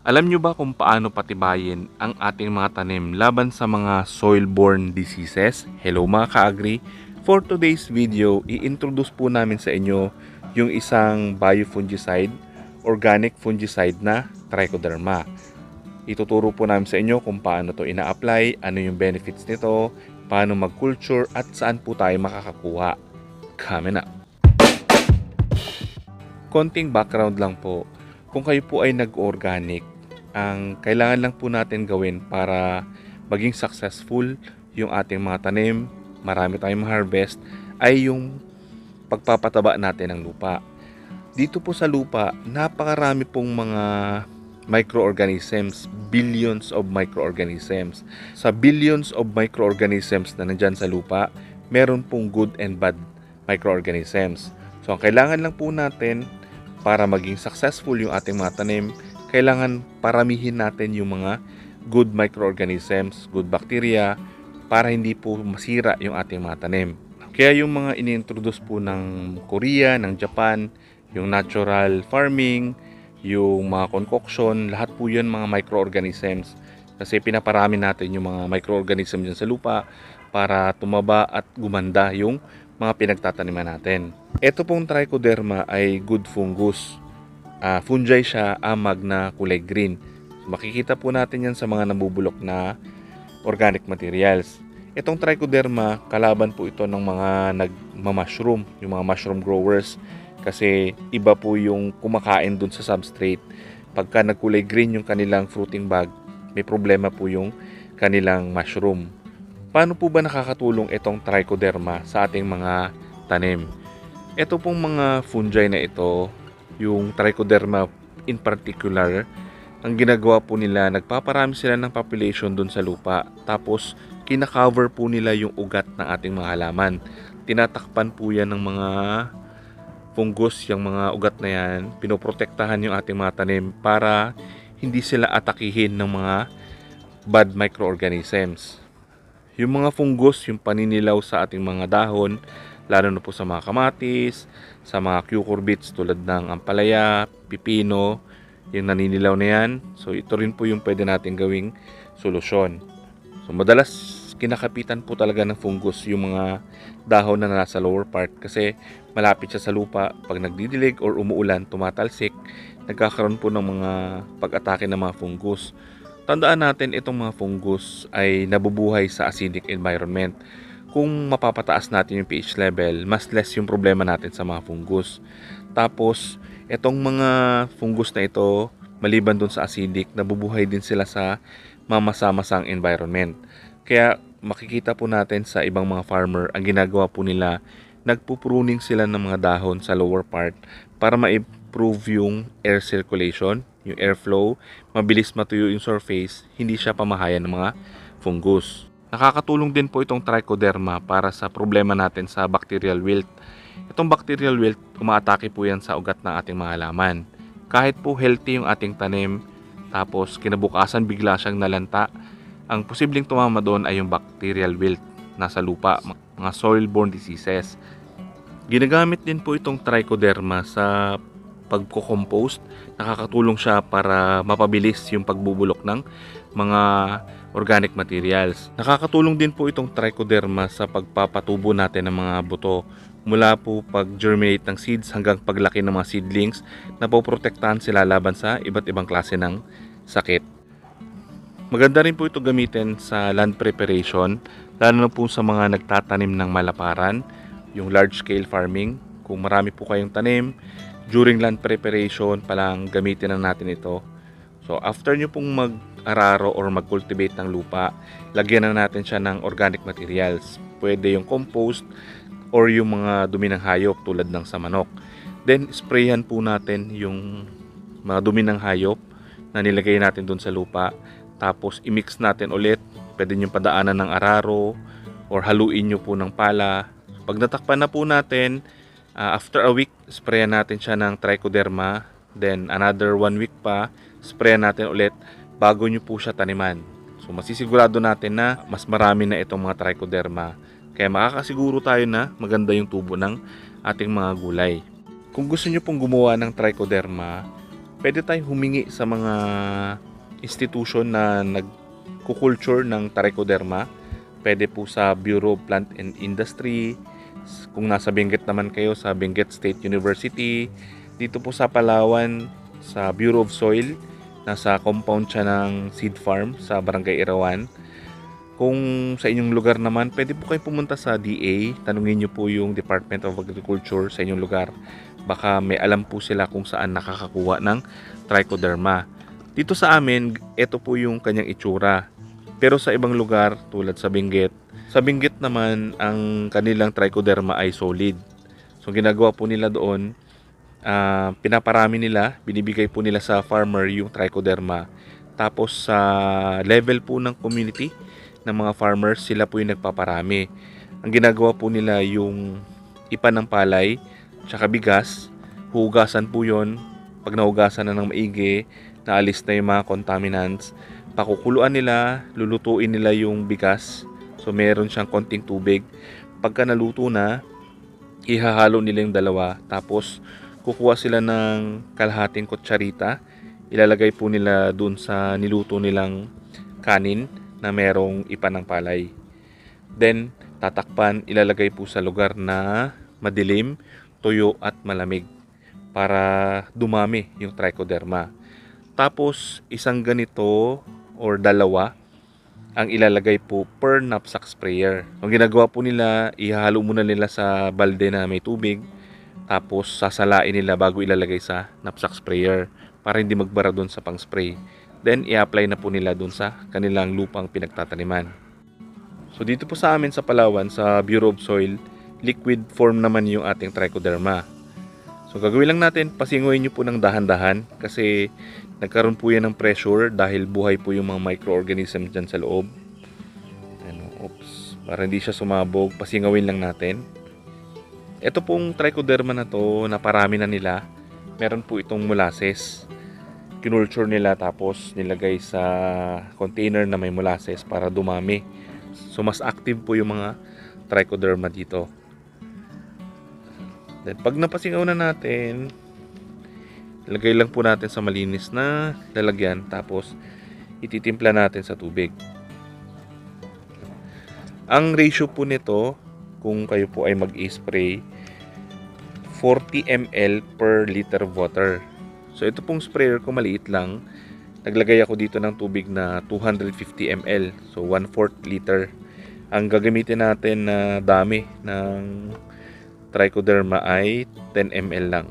Alam nyo ba kung paano patibayin ang ating mga tanim laban sa mga soil-borne diseases? Hello mga ka-agri! For today's video, i-introduce po namin sa inyo yung isang biofungicide, organic fungicide na trichoderma. Ituturo po namin sa inyo kung paano to ina-apply, ano yung benefits nito, paano mag-culture at saan po tayo makakakuha. Coming up! Konting background lang po kung kayo po ay nag-organic, ang kailangan lang po natin gawin para maging successful yung ating mga tanim, marami tayong harvest, ay yung pagpapataba natin ng lupa. Dito po sa lupa, napakarami pong mga microorganisms, billions of microorganisms. Sa billions of microorganisms na nandyan sa lupa, meron pong good and bad microorganisms. So, ang kailangan lang po natin para maging successful yung ating mga tanim, kailangan paramihin natin yung mga good microorganisms, good bacteria, para hindi po masira yung ating mga tanim. Kaya yung mga inintroduce po ng Korea, ng Japan, yung natural farming, yung mga concoction, lahat po yun mga microorganisms. Kasi pinaparami natin yung mga microorganisms dyan sa lupa para tumaba at gumanda yung mga pinagtataniman natin. Ito pong trichoderma ay good fungus. Ah, fungi siya, amag na kulay green. So, makikita po natin yan sa mga nabubulok na organic materials. Itong trichoderma, kalaban po ito ng mga nagma-mushroom, yung mga mushroom growers. Kasi iba po yung kumakain dun sa substrate. Pagka nagkulay green yung kanilang fruiting bag, may problema po yung kanilang mushroom. Paano po ba nakakatulong itong trichoderma sa ating mga tanim? Ito pong mga fungi na ito, yung trichoderma in particular, ang ginagawa po nila, nagpaparami sila ng population dun sa lupa. Tapos, kinakover po nila yung ugat ng ating mga halaman. Tinatakpan po yan ng mga fungus, yung mga ugat na yan. Pinoprotektahan yung ating mga tanim para hindi sila atakihin ng mga bad microorganisms. Yung mga fungus, yung paninilaw sa ating mga dahon, lalo na po sa mga kamatis, sa mga cucurbits tulad ng ampalaya, pipino, yung naninilaw na yan. So ito rin po yung pwede natin gawing solusyon. So madalas kinakapitan po talaga ng fungus yung mga dahon na nasa lower part kasi malapit siya sa lupa. Pag nagdidilig or umuulan, tumatalsik, nagkakaroon po ng mga pag-atake ng mga fungus. Tandaan natin itong mga fungus ay nabubuhay sa acidic environment. Kung mapapataas natin yung pH level, mas less yung problema natin sa mga fungus. Tapos, itong mga fungus na ito, maliban dun sa acidic, nabubuhay din sila sa mamasa-masang environment. Kaya makikita po natin sa ibang mga farmer, ang ginagawa po nila, nagpupruning sila ng mga dahon sa lower part para ma-improve yung air circulation, yung airflow, mabilis matuyo yung surface, hindi siya pamahayan ng mga fungus. Nakakatulong din po itong trichoderma para sa problema natin sa bacterial wilt. Itong bacterial wilt, umaatake po yan sa ugat ng ating mga halaman. Kahit po healthy yung ating tanim, tapos kinabukasan bigla siyang nalanta, ang posibleng tumama doon ay yung bacterial wilt nasa lupa, mga soil-borne diseases. Ginagamit din po itong trichoderma sa pagko-compost. Nakakatulong siya para mapabilis yung pagbubulok ng mga organic materials. Nakakatulong din po itong trichoderma sa pagpapatubo natin ng mga buto mula po pag-germinate ng seeds hanggang paglaki ng mga seedlings na poprotektahan sila laban sa iba't ibang klase ng sakit. Maganda rin po ito gamitin sa land preparation, lalo na po sa mga nagtatanim ng malaparan, yung large scale farming. Kung marami po kayong tanim, during land preparation pa lang gamitin na natin ito. So after nyo pong mag-araro or mag-cultivate ng lupa, lagyan na natin siya ng organic materials. Pwede yung compost or yung mga dumi ng hayop tulad ng sa manok. Then sprayan po natin yung mga dumi ng hayop na nilagay natin doon sa lupa. Tapos i-mix natin ulit. Pwede nyo padaanan ng araro or haluin nyo po ng pala. Pag natakpan na po natin, uh, after a week, sprayan natin siya ng trichoderma. Then another one week pa, sprayan natin ulit bago nyo po siya taniman. So masisigurado natin na mas marami na itong mga trichoderma. Kaya makakasiguro tayo na maganda yung tubo ng ating mga gulay. Kung gusto nyo pong gumawa ng trichoderma, pwede tayong humingi sa mga institution na nagkukulture ng trichoderma. Pwede po sa Bureau of Plant and Industry. Kung nasa Benguet naman kayo, sa Benguet State University. Dito po sa Palawan, sa Bureau of Soil. Nasa compound siya ng seed farm sa Barangay Irawan. Kung sa inyong lugar naman, pwede po kayo pumunta sa DA. Tanungin niyo po yung Department of Agriculture sa inyong lugar. Baka may alam po sila kung saan nakakakuha ng trichoderma. Dito sa amin, ito po yung kanyang itsura. Pero sa ibang lugar, tulad sa Benguet, sa Benguet naman, ang kanilang trichoderma ay solid. So, ginagawa po nila doon, ah, pinaparami nila, binibigay po nila sa farmer yung trichoderma. Tapos sa level po ng community ng mga farmers, sila po yung nagpaparami. Ang ginagawa po nila yung ipa palay, tsaka bigas, hugasan po yon. Pag nahugasan na ng maigi, naalis na yung mga contaminants, pakukuluan nila, lulutuin nila yung bigas. So meron siyang konting tubig. Pagka naluto na, ihahalo nila yung dalawa. Tapos kukuha sila ng kalahating kutsarita. Ilalagay po nila dun sa niluto nilang kanin na merong ipa ng palay. Then, tatakpan, ilalagay po sa lugar na madilim, tuyo at malamig para dumami yung trichoderma. Tapos, isang ganito or dalawa ang ilalagay po per knapsack sprayer. Ang ginagawa po nila, ihahalo muna nila sa balde na may tubig, tapos sasalain nila bago ilalagay sa knapsack sprayer para hindi magbara doon sa pang-spray. Then, i-apply na po nila doon sa kanilang lupang pinagtataniman. So, dito po sa amin sa Palawan, sa Bureau of Soil, liquid form naman yung ating trichoderma. So, gagawin lang natin, pasinguin nyo po ng dahan-dahan kasi nagkaroon po yan ng pressure dahil buhay po yung mga microorganisms dyan sa loob. Ano, oops, para hindi siya sumabog, pasingawin lang natin. Ito pong trichoderma na to, naparami na nila. Meron po itong molasses. Kinulture nila tapos nilagay sa container na may molasses para dumami. So mas active po yung mga trichoderma dito. Then pag napasingaw na natin, ilagay lang po natin sa malinis na lalagyan tapos ititimpla natin sa tubig. Ang ratio po nito kung kayo po ay mag-spray 40 ml per liter water. So ito pong sprayer ko maliit lang. Naglagay ako dito ng tubig na 250 ml. So 1/4 liter. Ang gagamitin natin na dami ng trichoderma ay 10 ml lang.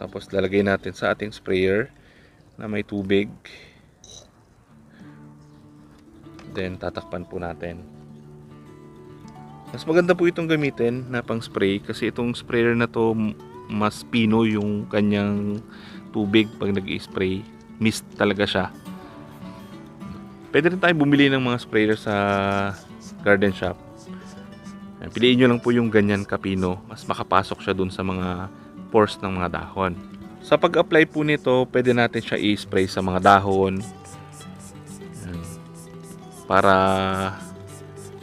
Tapos lalagay natin sa ating sprayer na may tubig. Then tatakpan po natin. Mas maganda po itong gamitin na pang spray kasi itong sprayer na to mas pino yung kanyang tubig pag nag-spray. Mist talaga siya. Pwede rin tayo bumili ng mga sprayer sa garden shop. Piliin nyo lang po yung ganyan kapino. Mas makapasok siya dun sa mga pores ng mga dahon. Sa pag-apply po nito, pwede natin siya i-spray sa mga dahon. Para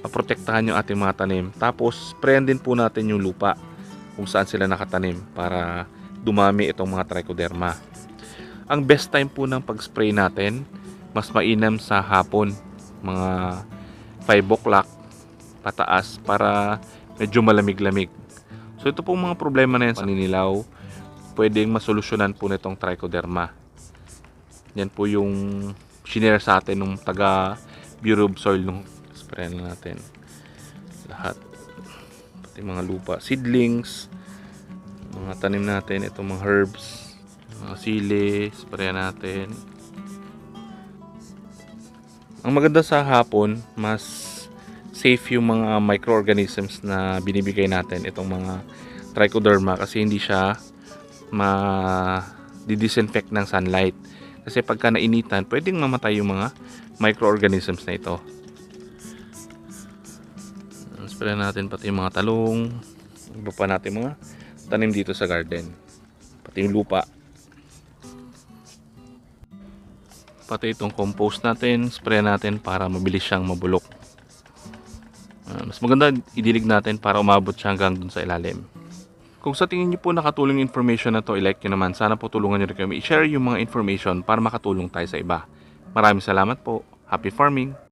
maprotektahan yung ating mga tanim. Tapos, sprayan din po natin yung lupa kung saan sila nakatanim para dumami itong mga trichoderma. Ang best time po ng pag-spray natin, mas mainam sa hapon, mga 5 o'clock pataas para medyo malamig-lamig. So ito pong mga problema na yan sa paninilaw, pwedeng masolusyonan po nitong trichoderma. Yan po yung shinare sa atin nung taga Bureau of Soil nung spray na natin. Lahat. Pati mga lupa. Seedlings. Mga tanim natin. Itong mga herbs. Mga sili. Spray natin. Ang maganda sa hapon, mas safe yung mga microorganisms na binibigay natin. Itong mga trichoderma kasi hindi siya ma disinfect ng sunlight. Kasi pagka nainitan, pwedeng mamatay yung mga microorganisms na ito. Spray natin pati yung mga talong. Iba pa natin mga tanim dito sa garden. Pati yung lupa. Pati itong compost natin, spray natin para mabilis siyang mabulok. Ah, mas maganda idilig natin para umabot siya hanggang dun sa ilalim. Kung sa tingin niyo po nakatulong information na to, i-like nyo naman. Sana po tulungan nyo rin kami i-share yung mga information para makatulong tayo sa iba. Maraming salamat po. Happy farming!